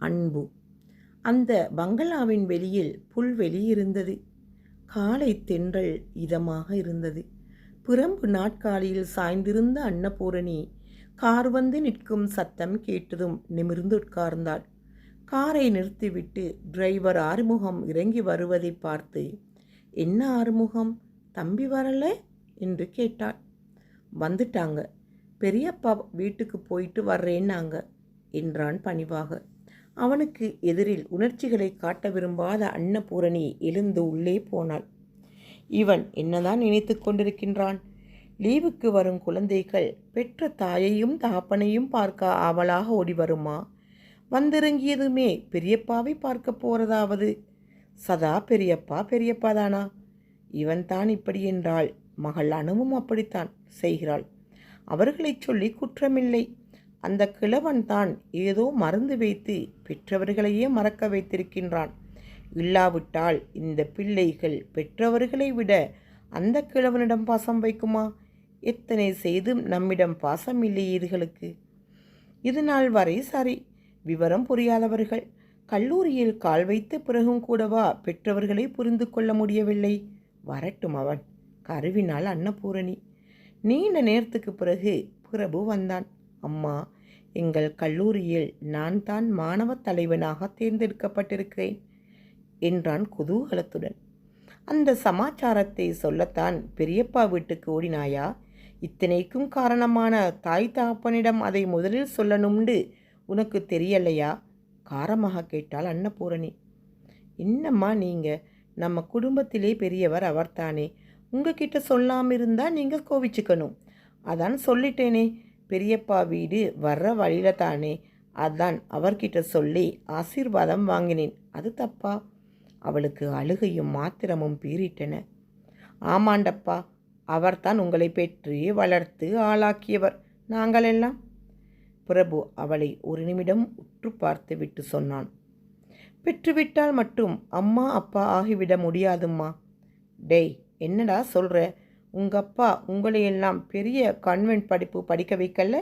அன்பு. அந்த பங்களாவின் வெளியில் புல்வெளி இருந்தது காலை தென்றல் இதமாக இருந்தது. பிரம்பு நாட்காலியில் சாய்ந்திருந்த அன்னபூரணி கார் வந்து நிற்கும் சத்தம் கேட்டதும் நிமிர்ந்து உட்கார்ந்தாள். காரை நிறுத்திவிட்டு டிரைவர் ஆறுமுகம் இறங்கி வருவதை பார்த்து என்ன ஆறுமுகம்? தம்பி வரல? என்று கேட்டாள். வந்துட்டாங்க. பெரியப்பா வீட்டுக்கு போயிட்டு வர்றேன்னாங்க என்றான் பணிவாக. அவனுக்கு எதிரில் உணர்ச்சிகளை காட்ட விரும்பாத அன்னபூரணி எழுந்து உள்ளே போனாள். இவன் என்னதான் நினைத்து கொண்டிருக்கின்றான்? லீவுக்கு வரும் குழந்தைகள் பெற்ற தாயையும் தகப்பனையும் பார்க்க ஆவலாக ஓடி வருமா? வந்திறங்கியதுமே பெரியப்பாவை பார்க்க போறதாவது? சதா பெரியப்பா பெரியப்பா தானா? இவன்தான் இப்படி என்றாள். மகள் அணுவும் அப்படித்தான் செய்கிறாள். அவர்களைச் சொல்லி குற்றமில்லை. அந்த கிழவன் தான் ஏதோ மறந்து வைத்து பெற்றவர்களையே மறக்க வைத்திருக்கின்றான். இல்லாவிட்டால் இந்த பிள்ளைகள் பெற்றவர்களை விட அந்த கிழவனிடம் பாசம் வைக்குமா? எத்தனை செய்தும் நம்மிடம் பாசம் இல்லையே இதுகளுக்கு? இது நாள் வரை சரி விவரம் புரியாதவர்கள் கல்லூரியில் கால் வைத்த பிறகும் கூடவா பெற்றவர்களை புரிந்து கொள்ள முடியவில்லை? வரட்டும் அவன் கருவினால் அன்னபூரணி. நீண்ட நேரத்துக்கு பிறகு பிரபு வந்தான். அம்மா எங்கள் கல்லூரியில் நான் தான் மாணவ தலைவனாக தேர்ந்தெடுக்கப்பட்டிருக்கிறேன் என்றான் குதூகலத்துடன் அந்த சமாச்சாரத்தை சொல்லத்தான் பெரியப்பா வீட்டுக்கு ஓடினாயா? இத்தனைக்கும் காரணமான தாய் தகப்பனிடம் அதை முதலில் சொல்லணும்னு உனக்கு தெரியலையா? காரமாக கேட்டால் அன்னபூரணி. என்னம்மா நீங்கள் நம்ம குடும்பத்திலே பெரியவர் அவர்தானே. உங்ககிட்ட சொல்லாமல் இருந்தால் நீங்கள் கோவிச்சுக்கணும். அதான் சொல்லிட்டேனே. பெரியப்பா வீடு வர்ற வழியில தானே? அதான் அவர்கிட்ட சொல்லி ஆசீர்வாதம் வாங்கினேன். அது தப்பா? அவளுக்கு அழுகையும் மாத்திரமும் பீறிட்டன. ஆமாண்டப்பா அவர்தான் உங்களை பெற்று வளர்த்து ஆளாக்கியவர். நாங்களெல்லாம்? பிரபு அவளை ஒரு நிமிடம் உற்று பார்த்து விட்டு சொன்னான். பெற்றுவிட்டால் மட்டும் அம்மா அப்பா ஆகிவிட முடியாதும்மா. டேய் என்னடா சொல்கிற உங்கள் அப்பா உங்களையெல்லாம் பெரிய கான்வென்ட் படிப்பு படிக்க வைக்கல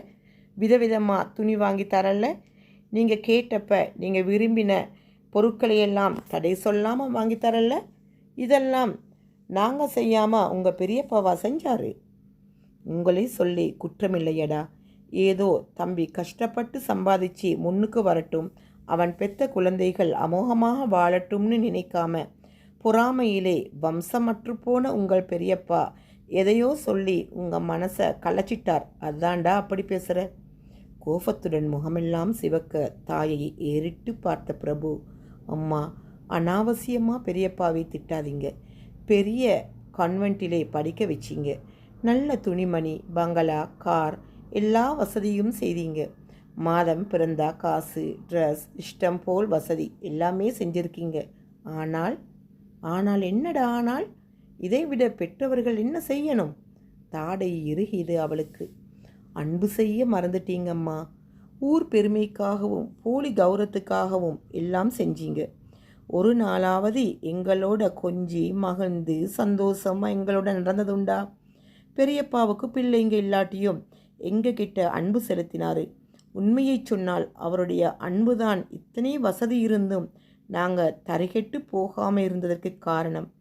விதவிதமாக துணி வாங்கி தரல. நீங்கள் கேட்டப்ப நீங்கள் விரும்பின பொருட்களையெல்லாம் தடை சொல்லாமல் வாங்கி தரல. இதெல்லாம் நாங்கள் செய்யாமல் உங்கள் பெரியப்பாவா செஞ்சார்? உங்களை சொல்லி குற்றமில்லையடா. ஏதோ தம்பி கஷ்டப்பட்டு சம்பாதிச்சு முன்னுக்கு வரட்டும் அவன் பெத்த குழந்தைகள் அமோகமாக வாழட்டும்னு நினைக்காம பொறாமையிலே வம்சமற்று போன உங்கள் பெரியப்பா எதையோ சொல்லி உங்கள் மனசை கலச்சிட்டார் அதான்டா அப்படி பேசுகிற கோபத்துடன் முகமெல்லாம் சிவக்க தாயை ஏறிட்டு பார்த்த பிரபு அம்மா அனாவசியமாக பெரியப்பாவை திட்டாதீங்க. பெரிய கான்வென்ட்டிலே படிக்க வச்சிங்க. நல்ல துணிமணி பங்களா கார் எல்லா வசதியும் செய்தீங்க. மாதம் பிறந்தா காசு ட்ரெஸ் இஷ்டம் போல் வசதி எல்லாமே செஞ்சுருக்கீங்க. ஆனால் ஆனால் என்னடா ஆனால்? இதைவிட பெற்றவர்கள் என்ன செய்யணும்? தாடை இறுகியது அவளுக்கு. அன்பு செய்ய மறந்துட்டீங்கம்மா. ஊர் பெருமைக்காகவும் போலி கௌரவத்துக்காகவும் எல்லாம் செஞ்சீங்க. ஒரு நாளாவது எங்களோட கொஞ்சி மகிழ்ந்து சந்தோஷமாக எங்களோட நடந்ததுண்டா? பெரியப்பாவுக்கு பிள்ளைங்க இல்லாட்டியும் எங்ககிட்ட அன்பு செலுத்தினார். உண்மையை சொன்னால் அவருடைய அன்புதான் இத்தனை வசதி இருந்தும் நாங்கள் தரைகெட்டு போகாமல் இருந்ததற்கு காரணம்.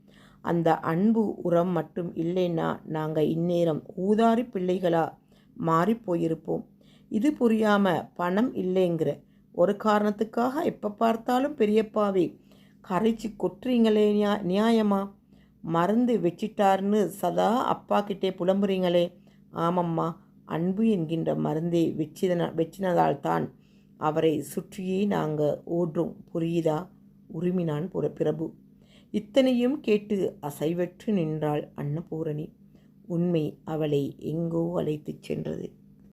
அந்த அன்பு உரம் மட்டும் இல்லைன்னா நாங்கள் இந்நேரம் ஊதாரி பிள்ளைகளாக மாறி போயிருப்போம். இது புரியாமல் பணம் இல்லைங்கிற ஒரு காரணத்துக்காக எப்போ பார்த்தாலும் பெரியப்பாவே கரைச்சி கொட்டுறீங்களே நியா நியாயமா? மறந்து வச்சிட்டார்னு சதா அப்பா கிட்டே புலம்புறீங்களே? ஆமம்மா அன்பு என்கின்ற மருந்தை வச்சிதன வச்சினதால் தான் அவரை சுற்றியே நாங்கள் ஓடுறோம். புரியுதா? உரிமினான் புற பிரபு. இத்தனையும் கேட்டு அசைவற்று நின்றாள் அன்னபூரணி. உண்மை அவளை எங்கோ அழைத்துச் சென்றது.